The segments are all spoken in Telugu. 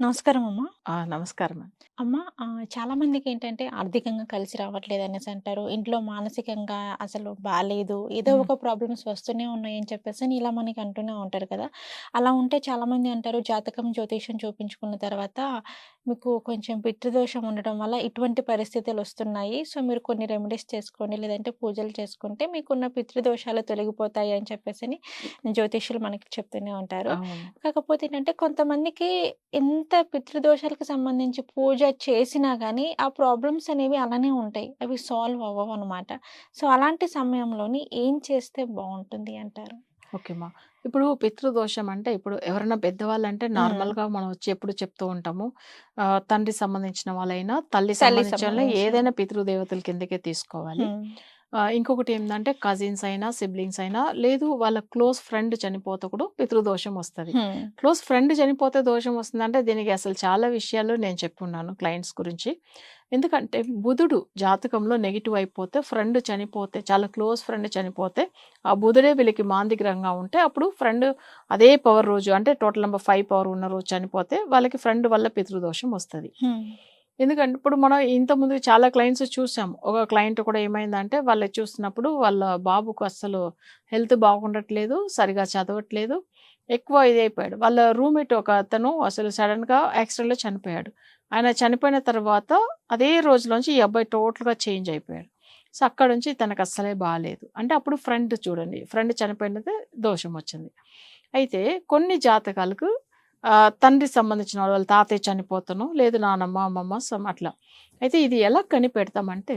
నమస్కారం అమ్మా! నమస్కారం. అమ్మ చాలా మందికి ఏంటంటే ఆర్థికంగా కలిసి రావట్లేదు అనేసి అంటారు. ఇంట్లో మానసికంగా అసలు బాలేదు. ఏదో. ఒక ప్రాబ్లమ్స్ వస్తూనే ఉన్నాయి అని చెప్పేసని ఇలా మనకి అంటూనే ఉంటారు కదా! అలా ఉంటే చాలామంది అంటారు జాతకం, జ్యోతిష్యం చూపించుకున్న తర్వాత మీకు కొంచెం పితృదోషం ఉండడం వల్ల ఇటువంటి పరిస్థితులు వస్తున్నాయి. సో, మీరు కొన్ని రెమెడీస్ చేసుకోండి. లేదంటే పూజలు చేసుకుంటే మీకున్న పితృదోషాలు తొలగిపోతాయి అని చెప్పేసని జ్యోతిష్యులు మనకి చెప్తూనే ఉంటారు. కాకపోతే ఏంటంటే కొంతమందికి ఎంత పితృదోషాలకు సంబంధించి పూజ చేసినా గానీ, ఆ ప్రాబ్లమ్స్ అనేవి అలానే ఉంటాయి. అవి సాల్వ్ అవ్వవనమాట. సో, అలాంటి సమయంలోని ఏం చేస్తే బావుంటుంది అంటారు? ఓకే అమ్మా. ఇప్పుడు పితృదోషం అంటే ఇప్పుడు ఎవరైనా పెద్దవాళ్ళంటే హ్మ్. నార్మల్‌గా మనం వచ్చి ఎప్పుడు చెప్తూ ఉంటాము. తండ్రి సంబంధించిన వాళ్ళైనా, తల్లి సంబంధించిన ఏదైనా పితృదేవతల కిందకే తీసుకోవాలి. ఇంకొకటి ఏందంటే కజిన్స్ అయినా, సిబ్లింగ్స్ అయినా లేదు వాళ్ళ క్లోజ్ ఫ్రెండ్ చనిపోతే కూడా పితృదోషం వస్తది. క్లోజ్ ఫ్రెండ్ చనిపోతే దోషం వస్తుందంటే దీనికి అసలు చాలా విషయాలు నేను చెప్పున్నాను క్లయింట్స్ గురించి. ఎందుకంటే బుధుడు జాతకంలో నెగెటివ్ అయిపోతే ఫ్రెండ్ చనిపోతే చాలా క్లోజ్ ఫ్రెండ్ చనిపోతే ఆ బుధుడే వీళ్ళకి మాంది గ్రహంగా ఉంటే అప్పుడు ఫ్రెండ్ అదే పవర్ రోజు అంటే టోటల్ నెంబర్ 5 పవర్ ఉన్న రోజు చనిపోతే వాళ్ళకి ఫ్రెండ్ వల్ల పితృదోషం వస్తది. ఎందుకంటే ఇప్పుడు మనం ఇంతకుముందు చాలా క్లయింట్స్ చూసాము. ఒక క్లయింట్ కూడా ఏమైందంటే వాళ్ళు చూస్తున్నప్పుడు వాళ్ళ బాబుకు అస్సలు హెల్త్ బాగుండట్లేదు. సరిగ్గా చదవట్లేదు. ఎక్కువ ఇది అయిపోయాడు వాళ్ళ రూమ్‌మేట్ ఒక అతను అసలు సడన్గా యాక్సిడెంట్‌లో చనిపోయాడు. ఆయన చనిపోయిన తర్వాత అదే రోజులోంచి ఈ అబ్బాయి టోటల్‌గా చేంజ్ అయిపోయాడు. సో, అక్కడి నుంచి తనకు అస్సలే బాగాలేదు అంటే అప్పుడు ఫ్రెండ్ చూడండి. ఫ్రెండ్ చనిపోయినదే దోషం వచ్చింది. అయితే కొన్ని జాతకాలకు ఆహ్, తండ్రికి సంబంధించిన వాళ్ళు వాళ్ళ తాతయ్య చనిపోతేనో లేదు నానమ్మ, అమ్మమ్మ సమ్ అట్లా. అయితే ఇది ఎలా కనిపెడతామంటే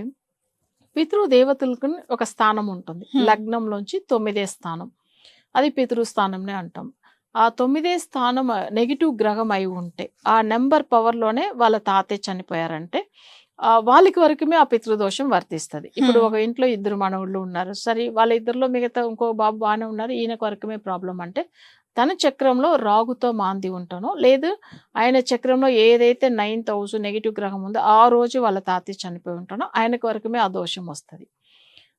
పితృదేవతలకు ఒక స్థానం ఉంటుంది. లగ్నంలోంచి తొమ్మిదే స్థానం. అది పితృస్థానంనే అంటాం. ఆ తొమ్మిదే స్థానం నెగెటివ్ గ్రహం అయి ఉంటే ఆ నంబర్ పవర్‌లోనే వాళ్ళ తాతయ్య చనిపోయారంటే వాళ్ళకి వరకుమే ఆ పితృదోషం వర్తిస్తది. ఇప్పుడు. ఒక ఇంట్లో ఇద్దరు మనవళ్ళు ఉన్నారు. సరే వాళ్ళ ఇద్దరిలో మిగతా ఇంకో బాబు బానే ఉన్నారు. ఈయనకి వరకుమే ప్రాబ్లమ్ అంటే తన చక్రంలో రాగుతో మాంది ఉంటానో లేదు ఆయన చక్రంలో ఏదైతే నైన్త్ హౌస్ నెగిటివ్ గ్రహం ఉందో ఆ రోజు వాళ్ళ తాతయ్య చనిపోయి ఉంటానో ఆయనకు వరకుమే ఆ దోషం వస్తుంది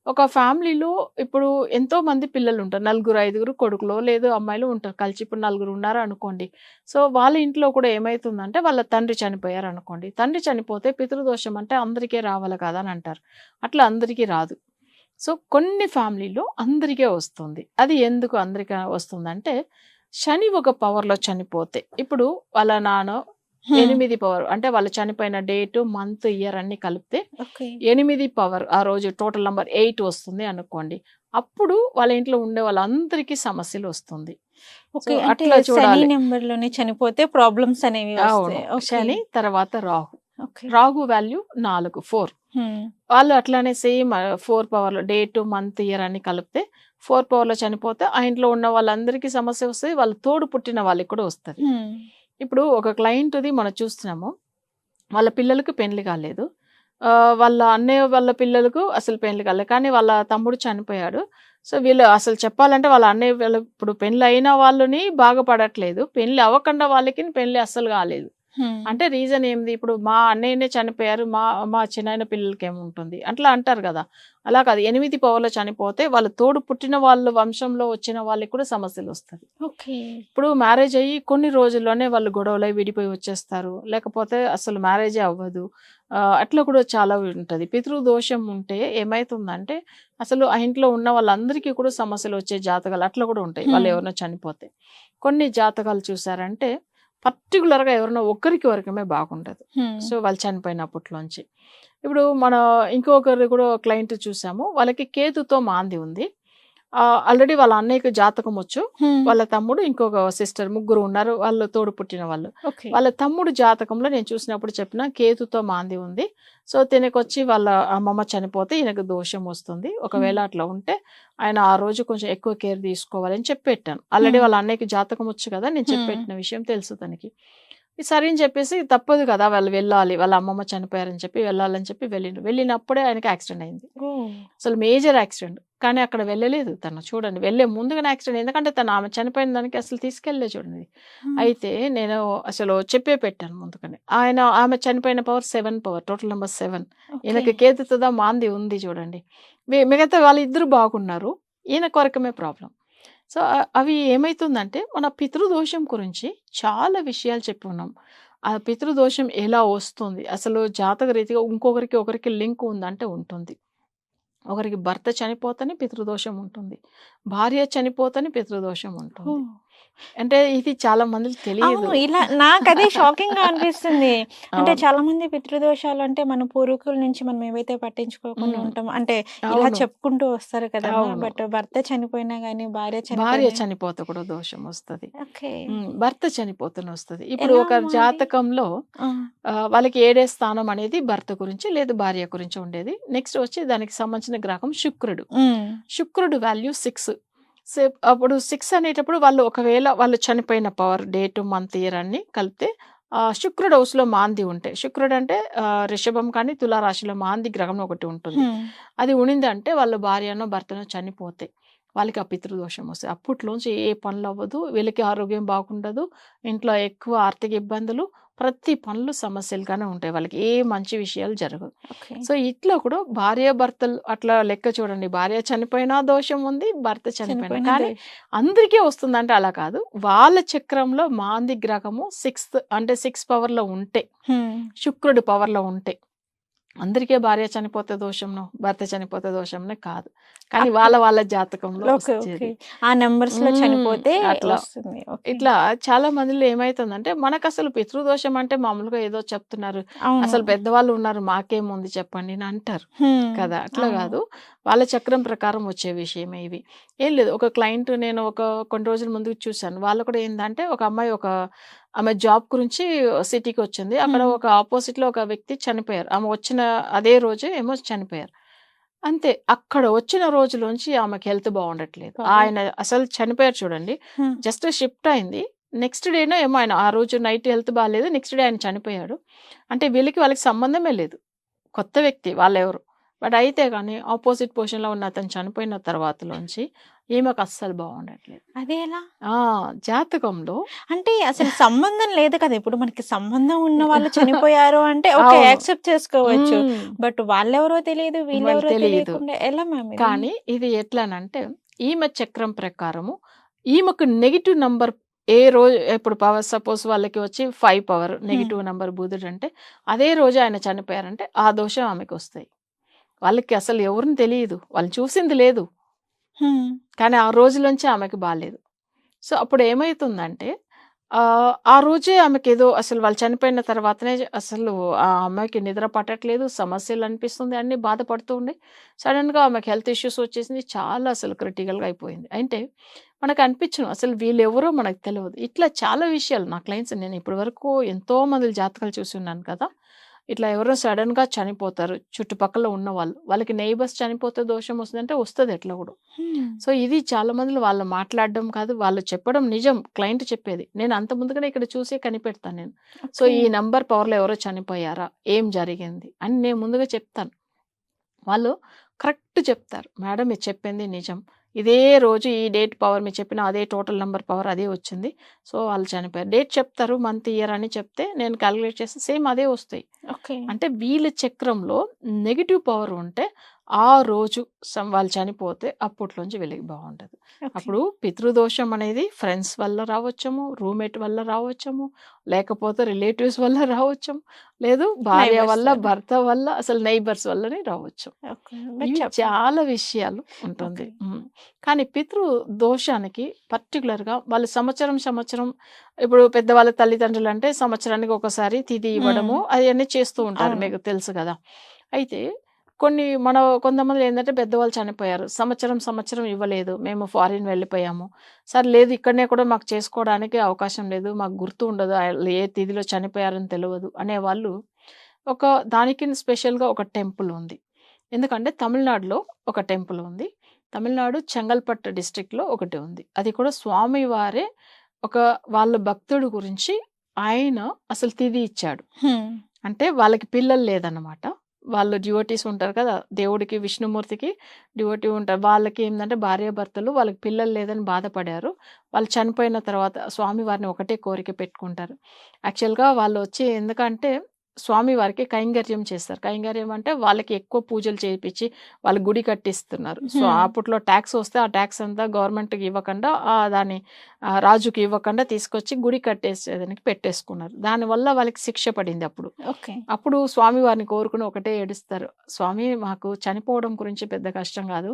ఒక ఫ్యామిలీలో ఇప్పుడు ఎంతో మంది పిల్లలు ఉంటారు. నలుగురు, ఐదుగురు కొడుకులో లేదు అమ్మాయిలు ఉంటారు. కలిసి ఇప్పుడు నలుగురు ఉన్నారు అనుకోండి. సో, వాళ్ళ ఇంట్లో కూడా ఏమవుతుందంటే వాళ్ళ తండ్రి చనిపోయారు అనుకోండి. తండ్రి చనిపోతే పితృదోషం అంటే అందరికీ రావాలి కదా అని అంటారు. అట్లా అందరికీ రాదు. సో, కొన్ని ఫ్యామిలీలో అందరికే వస్తుంది. అది ఎందుకు అందరికి వస్తుందంటే శని ఒక పవర్‌లో చనిపోతే ఇప్పుడు వాళ్ళ నాన్న. 8 పవర్ అంటే వాళ్ళు చనిపోయిన డేట్, మంత్, ఇయర్ అన్నీ కలిపితే. 8 పవర్ ఆ రోజు టోటల్ నంబర్ 8 వస్తుంది అనుకోండి. అప్పుడు వాళ్ళ ఇంట్లో ఉండే వాళ్ళందరికీ సమస్యలు వస్తుంది. అట్లా చూడాలి. నంబర్‌లోనే చనిపోతే ప్రాబ్లమ్స్ అనేవి. శని తర్వాత రాహు. రాహు వాల్యూ 4 4. హ్మ్. వాళ్ళు అట్లానే సేమ్ 4 పవర్‌లో డేట్, మంత్, ఇయర్ అన్నీ కలిపితే 4 పవర్‌లో చనిపోతే ఆ ఇంట్లో ఉన్న వాళ్ళందరికీ సమస్య వస్తది. వాళ్ళ తోడు పుట్టిన వాళ్ళకి కూడా వస్తది. హ్మ్. ఇప్పుడు ఒక క్లయింట్‌ది మనం చూస్తున్నాము. వాళ్ళ పిల్లలకి పెళ్ళి కాలేదు. వాళ్ళ అన్నయ్య వాళ్ళ పిల్లలకు అసలు పెళ్ళి కాలేదు. కానీ వాళ్ళ తమ్ముడు చనిపోయాడు. సో, వీళ్ళు అసలు చెప్పాలంటే వాళ్ళ అన్నయ్య వీళ్ళ ఇప్పుడు పెళ్ళయిన వాళ్ళని బాగుపడట్లేదు. పెళ్ళి అవ్వకుండా వాళ్ళకి పెళ్ళి అస్సలు కాలేదు. అంటే రీజన్ ఏంది? ఇప్పుడు మా అన్నయ్యనే చనిపోయారు. మా మా చిన్నాయన పిల్లలకేముంటుంది? అట్లా అంటారు గదా! అలా కాదు 8 పవర్‌లో చనిపోతే వాళ్ళ తోడు పుట్టిన వాళ్ళ వంశంలో వచ్చిన వాళ్ళకి కూడా సమస్యలొస్తది. ఓకే. ఇప్పుడు మ్యారేజ్ అయ్యి కొన్ని రోజుల్లోనే వాళ్ళు గొడవలై విడిపోయి వచ్చేస్తారు. లేకపోతే అసలు మ్యారేజే అవ్వదు. అట్లా కూడా చాలా ఉంటది. పితృదోషం ఉంటే ఏమైతుందంటే అసలు ఆ ఇంట్లో ఉన్న వాళ్ళందరికీ కూడా సమస్యలొచ్చే జాతకాలు అట్లా కూడా ఉంటాయి. వాళ్ళు. ఎవరైనా చనిపోతే. కొన్ని జాతకాలు చూసారంటే పర్టిక్యులర్‌గా ఎవరైనా ఒక్కరికి వరకమే బాగుండదు. సో, వాళ్ళు చనిపోయినప్పట్లోంచి. ఇప్పుడు మన ఇంకొకరు కూడా క్లయింట్ చూసాము. వాళ్ళకి కేతుతో మాంది ఉంది. ఆల్రెడీ వాళ్ళ అన్నయ్యకి జాతకం వచ్చు. వాళ్ళ తమ్ముడు ఇంకొక సిస్టర్ ముగ్గురు ఉన్నారు. వాళ్ళు తోడు పుట్టిన వాళ్ళు. వాళ్ళ తమ్ముడు జాతకంలో నేను చూసినప్పుడు చెప్పిన కేతుతో మాంది ఉంది. సో, తినకొచ్చి వాళ్ళ అమ్మమ్మ చనిపోతే ఈయనకు దోషం వస్తుంది. ఒకవేళ. అట్లా ఉంటే ఆయన ఆ రోజు కొంచెం ఎక్కువ కేర్ తీసుకోవాలని చెప్పెట్టాను. ఆల్రెడీ హ్మ్. వాళ్ళ అన్నయ్యకి జాతకం వచ్చు కదా! నేను హ్మ్. చెప్పెట్టిన విషయం తెలుసు తనకి. సరే అని చెప్పేసి తప్పదు కదా! వాళ్ళు వెళ్ళాలి. వాళ్ళ అమ్మమ్మ చనిపోయారని చెప్పి వెళ్ళాలని చెప్పి వెళ్ళిండు. వెళ్ళినప్పుడే ఆయనకి యాక్సిడెంట్ అయింది. అసలు మేజర్ యాక్సిడెంట్. కానీ అక్కడ వెళ్ళలేదు తను చూడండి. వెళ్ళే ముందుగానే యాక్సిడెంట్ ఎందుకంటే తను ఆమె చనిపోయిన దానికి అసలు తీసుకెళ్ళలేదు చూడండి. అయితే నేను అసలు చెప్పే పెట్టాను ముందుగానే. ఆయన ఆమె చనిపోయిన power 7 power total number 7. Okay. ఈయనకి కేతుతో మాంది ఉంది చూడండి. మిగతా వాళ్ళిద్దరూ బాగున్నారు. ఈయన కొరకమే ప్రాబ్లమ్. సో అవి ఏమైతుందంటే మన పితృదోషం గురించి చాలా విషయాలు చెప్పి ఉన్నాం ఆ పితృదోషం ఎలా వస్తుంది? అసలు జాతక రీతిగా ఇంకొకరికి ఒకరికి లింక్ ఉందంటే ఉంటుంది. ఒకరికి భర్త చనిపోతేనే పితృదోషం ఉంటుంది. భార్య చనిపోతేనే పితృదోషం ఉంటుంది. అంటే ఇది చాలా మందికి తెలియదు ఇలా నాకు అదే షాకింగ్గా అనిపిస్తుంది అంటే. చాలా మంది పితృదోషాలు అంటే మన పూర్వీకుల నుంచి మనం ఏవైతే పట్టించుకోకుండా. ఉంటాం అంటే ఇలా. చెప్పుకుంటూ వస్తారు కదా. బట్ భర్త చనిపోయినా గానీ భార్య భార్య చనిపోతే కూడా దోషం వస్తుంది భర్త చనిపోతేనే వస్తుంది ఇప్పుడు ఒక? జాతకంలో వాళ్ళకి ఏడే స్థానం అనేది భర్త గురించి లేదు భార్య గురించి ఉండేది నెక్స్ట్ వచ్చి దానికి సంబంధించిన గ్రహం శుక్రుడు. శుక్రుడు వాల్యూ సిక్స్ సే అప్పుడు సిక్స్ అనేటప్పుడు వాళ్ళు ఒకవేళ వాళ్ళు చనిపోయిన పవర్ డేట్ మంత్ ఇయర్ అన్ని కలిపితే శుక్రుడు హౌస్లో మాంది ఉంటాయి శుక్రుడు అంటే రిషభం కానీ తులారాశిలో మాంది గ్రహం ఒకటి ఉంటుంది. అది ఉనిందంటే వాళ్ళ భార్యనో భర్తనో చనిపోతే వాళ్ళకి ఆ పితృదోషం వస్తుంది అప్పట్లోంచి ఏ పనులు అవ్వదు వీళ్ళకి ఆరోగ్యం బాగుండదు ఇంట్లో ఎక్కువ ఆర్థిక ఇబ్బందులు ప్రతి పనులు సమస్యలుగానే ఉంటాయి. వాళ్ళకి ఏ మంచి విషయాలు జరగవు. సో ఇట్లా కూడా భార్య భర్తలు అట్లా లెక్క చూడండి. భార్య చనిపోయినా దోషం ఉంది భర్త చనిపోయినా. కానీ అందరికీ వస్తుందంటే అలా కాదు. వాళ్ళ చక్రంలో మాంది గ్రహము సిక్స్త్ అంటే సిక్స్ పవర్లో ఉంటే. శుక్రుడు పవర్లో ఉంటే. అందరికీ భార్య చనిపోతే దోషంను భర్త చనిపోతే దోషంనే కాదు కానీ వాళ్ళ వాళ్ళ జాతకంలో ఆ నెంబర్స్లో. చనిపోతే అట్లా. ఇట్లా చాలా మందిలో ఏమైతుందంటే మనకు అసలు పితృదోషం అంటే మామూలుగా ఏదో చెప్తున్నారు. అసలు పెద్దవాళ్ళు ఉన్నారు మాకేముంది చెప్పండి అని అంటారు. కదా అట్లా. కాదు వాళ్ళ చక్రం ప్రకారం వచ్చే విషయమే ఇవి ఏం లేదు ఒక క్లయింట్ నేను ఒక కొన్ని రోజుల ముందు చూశాను వాళ్ళు కూడా ఏంటంటే ఒక అమ్మాయి ఒక ఆమె జాబ్ గురించి సిటీకి వచ్చింది అక్కడ. ఒక ఆపోజిట్లో ఒక వ్యక్తి చనిపోయారు. ఆమె వచ్చిన అదే రోజే ఏమో చనిపోయారు. అంతే. అక్కడ వచ్చిన రోజులోంచి ఆమెకి హెల్త్ బాగుండట్లేదు. ఆయన అసలు చనిపోయారు చూడండి. జస్ట్ షిఫ్ట్ అయింది. నెక్స్ట్ డేనో ఏమో ఆయన ఆ రోజు నైట్ హెల్త్ బాగాలేదు నెక్స్ట్ డే ఆయన చనిపోయాడు. అంటే వీళ్ళకి వాళ్ళకి సంబంధమే లేదు. కొత్త వ్యక్తి వాళ్ళెవరు? బట్ అయితే కానీ ఆపోజిట్ పొజిషన్లో ఉన్న అతను చనిపోయిన తర్వాతలోంచి ఈమెకు అస్సలు బాగుండట్లేదు అదే ఎలా ఆ జాతకంలో అంటే అసలు సంబంధం లేదు కదా ఇప్పుడు మనకి సంబంధం ఉన్న వాళ్ళు చనిపోయారు అంటే ఓకే. యాక్సెప్ట్ చేసుకోవచ్చు. బట్ వాళ్ళెవరో తెలియదు వీళ్ళెవరో తెలియదు. ఎలా మ్యామ్? కానీ ఇది ఎట్లానంటే ఈమె చక్రం ప్రకారము ఈమెకు నెగిటివ్ నంబర్ ఏ రోజు ఇప్పుడు పవర్ సపోజ్ వాళ్ళకి వచ్చి ఫైవ్ పవర్ నెగిటివ్ నంబర్ బుధుడు అంటే అదే రోజు ఆయన చనిపోయారంటే ఆ దోషం ఆమెకు వస్తాయి వాళ్ళకి అసలు ఎవరిని తెలియదు వాళ్ళు చూసింది లేదు హ్మ్. కానీ ఆ రోజులోంచి ఆమెకి బాగాలేదు సో అప్పుడు ఏమవుతుందంటే ఆ, ఆ రోజే ఆమెకి ఏదో అసలు వాళ్ళు చనిపోయిన తర్వాతనే అసలు ఆ అమ్మాయికి నిద్ర పట్టట్లేదు సమస్యలు అనిపిస్తుంది అన్ని బాధపడుతూ ఉండే. సడన్గా ఆమెకి హెల్త్ ఇష్యూస్ వచ్చేసింది చాలా అసలు క్రిటికల్గా అయిపోయింది. అంటే మనకు అనిపించను అసలు వీళ్ళు ఎవరో మనకు తెలియదు ఇట్లా చాలా విషయాలు నా క్లయింట్స్ నేను ఇప్పటి వరకు ఎంతో మంది జాతకాలు చూసి ఉన్నాను కదా ఇట్లా ఎవరో సడన్గా చనిపోతారు చుట్టుపక్కల ఉన్న వాళ్ళు వాళ్ళకి నైబర్స్ చనిపోతే దోషం వస్తుందంటే వస్తుంది ఎట్లా కూడా. సో ఇది చాలా మందిలో వాళ్ళు మాట్లాడడం కాదు వాళ్ళు చెప్పడం నిజం. క్లయింట్ చెప్పేది. నేను అంత ముందుగానే ఇక్కడ చూసే కనిపెడతాను నేను. సో ఈ. నంబర్ పవర్లో ఎవరో చనిపోయారా? ఏం జరిగింది? అని నేను ముందుగా చెప్తాను. వాళ్ళు కరెక్ట్ చెప్తారు. మేడం మీరు చెప్పింది నిజం. ఇదే రోజు ఈ డేట్ పవర్ మీరు చెప్పిన అదే టోటల్ నెంబర్ పవర్ అదే వచ్చింది. సో వాళ్ళు చనిపోయారు. డేట్ చెప్తారు మంత్ ఇయర్ అని చెప్తే నేను క్యాలిక్యులేట్ చేస్తే సేమ్ అదే వస్తాయి. ఓకే. అంటే వీళ్ళ చక్రంలో నెగిటివ్ పవర్ ఉంటే ఆ రోజు వాళ్ళు చనిపోతే అప్పట్లోంచి వీళ్ళకి బాగుంటుంది. అప్పుడు పితృదోషం అనేది ఫ్రెండ్స్ వల్ల రావచ్చము రూమ్మేట్ వల్ల రావచ్చము లేకపోతే రిలేటివ్స్ వల్ల రావచ్చము లేదు భార్య వల్ల. భర్త వల్ల అసలు నైబర్స్ వల్లనే రావచ్చు. చాలా విషయాలు ఉంటుంది. కానీ పితృ దోషానికి పర్టికులర్గా వాళ్ళు సంవత్సరం సంవత్సరం ఇప్పుడు పెద్దవాళ్ళ తల్లిదండ్రులు అంటే సంవత్సరానికి ఒకసారి తిథి ఇవ్వడము అవన్నీ చేస్తూ ఉంటారు. మీకు తెలుసు కదా అయితే కొన్ని మన కొంతమంది ఏంటంటే పెద్దవాళ్ళు చనిపోయారు. సంవత్సరం సంవత్సరం ఇవ్వలేదు. మేము ఫారిన్ వెళ్ళిపోయాము. సరే లేదు ఇక్కడనే కూడా మాకు చేసుకోవడానికి అవకాశం లేదు. మాకు గుర్తు ఉండదు. ఏ తిథిలో చనిపోయారని తెలియదు అనేవాళ్ళు ఒక దానికి స్పెషల్గా ఒక టెంపుల్ ఉంది. ఎందుకంటే తమిళనాడులో ఒక టెంపుల్ ఉంది. తమిళనాడు చెంగల్పట్టు డిస్ట్రిక్ట్లో ఒకటి ఉంది. అది కూడా స్వామివారే ఒక వాళ్ళ భక్తుడు గురించి ఆయన అసలు తిథి ఇచ్చాడు. అంటే వాళ్ళకి పిల్లలు లేదన్నమాట. వాళ్ళు డ్యూటీస్ ఉంటారు కదా దేవుడికి విష్ణుమూర్తికి డ్యూటీ ఉంటారు. వాళ్ళకి ఏంటంటే భార్యాభర్తలు వాళ్ళకి పిల్లలు లేదని బాధపడారు. వాళ్ళు చనిపోయిన తర్వాత స్వామి వారిని ఒకటే కోరిక పెట్టుకుంటారు. యాక్చువల్గా వాళ్ళు వచ్చి ఎందుకంటే స్వామి వారికి కైంకర్యం చేస్తారు. కైంకర్యం అంటే వాళ్ళకి ఎక్కువ పూజలు చేయించి వాళ్ళ గుడి కట్టిస్తున్నారు. సో. అప్పట్లో ట్యాక్స్ వస్తే ఆ ట్యాక్స్ అంతా గవర్నమెంట్కి ఇవ్వకుండా ఆ రాజుకి ఇవ్వకుండా తీసుకొచ్చి గుడి కట్టేసేదానికి పెట్టేసుకున్నారు. దానివల్ల వాళ్ళకి శిక్ష పడింది అప్పుడు. ఓకే. అప్పుడు స్వామి వారిని కోరుకుని ఒకటే ఏడుస్తారు. స్వామి మాకు చనిపోవడం గురించి పెద్ద కష్టం కాదు.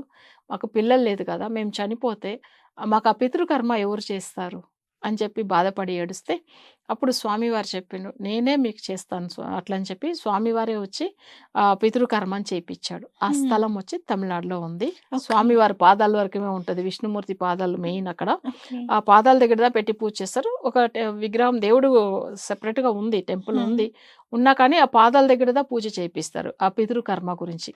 మాకు పిల్లలు లేదు కదా మేము చనిపోతే మాకు ఆ పితృకర్మ ఎవరు చేస్తారు? అని చెప్పి బాధపడి ఏడుస్తే అప్పుడు స్వామివారు చెప్పిండు నేనే మీకు చేస్తాను స్వా- అట్లా అని చెప్పి స్వామివారే వచ్చి ఆ పితృకర్మని చేయించాడు ఆ. స్థలం వచ్చి తమిళనాడులో ఉంది. స్వామివారి పాదాల వరకే ఉంటుంది. విష్ణుమూర్తి పాదాలు మెయిన్ అక్కడ. ఆ పాదాల దగ్గర పెట్టి పూజ చేస్తారు. ఒక టె- విగ్రహం దేవుడు సెపరేట్గా ఉంది టెంపుల్. ఉంది. ఉన్నా కానీ ఆ పాదాల దగ్గర దా పూజ చేయిస్తారు ఆ పితృ కర్మ గురించి.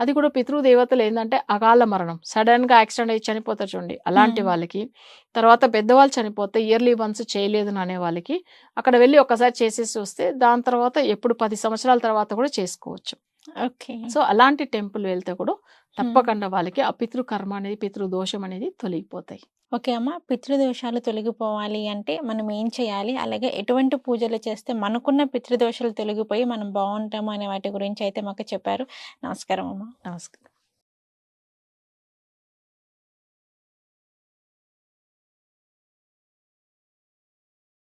అది కూడా పితృ దేవతలు ఏంటంటే అకాల మరణం. సడన్గా యాక్సిడెంట్ అయ్యి చనిపోతారు చూడండి అలాంటి. వాళ్ళకి. తర్వాత పెద్దవాళ్ళు చనిపోతే ఇయర్లీ వన్స్ చేయలేదు అనే వాళ్ళకి అక్కడ వెళ్ళి ఒకసారి చేసేసి వస్తే దాని తర్వాత ఎప్పుడు పది సంవత్సరాల తర్వాత కూడా చేసుకోవచ్చు. ఓకే. సో అలాంటి టెంపుల్ వెళ్తే కూడా తప్పకుండా వాళ్ళకి ఆ పితృ కర్మ అనేది పితృ దోషం అనేది తొలగిపోతాయి. ఓకే అమ్మ పితృదోషాలు తొలగిపోవాలి అంటే మనం ఏం చేయాలి? అలాగే ఎటువంటి పూజలు చేస్తే మనకున్న పితృదోషాలు తొలగిపోయి మనం బాగుంటాము అనే వాటి గురించి అయితే మాకు చెప్పారు. నమస్కారం అమ్మ. నమస్కారం.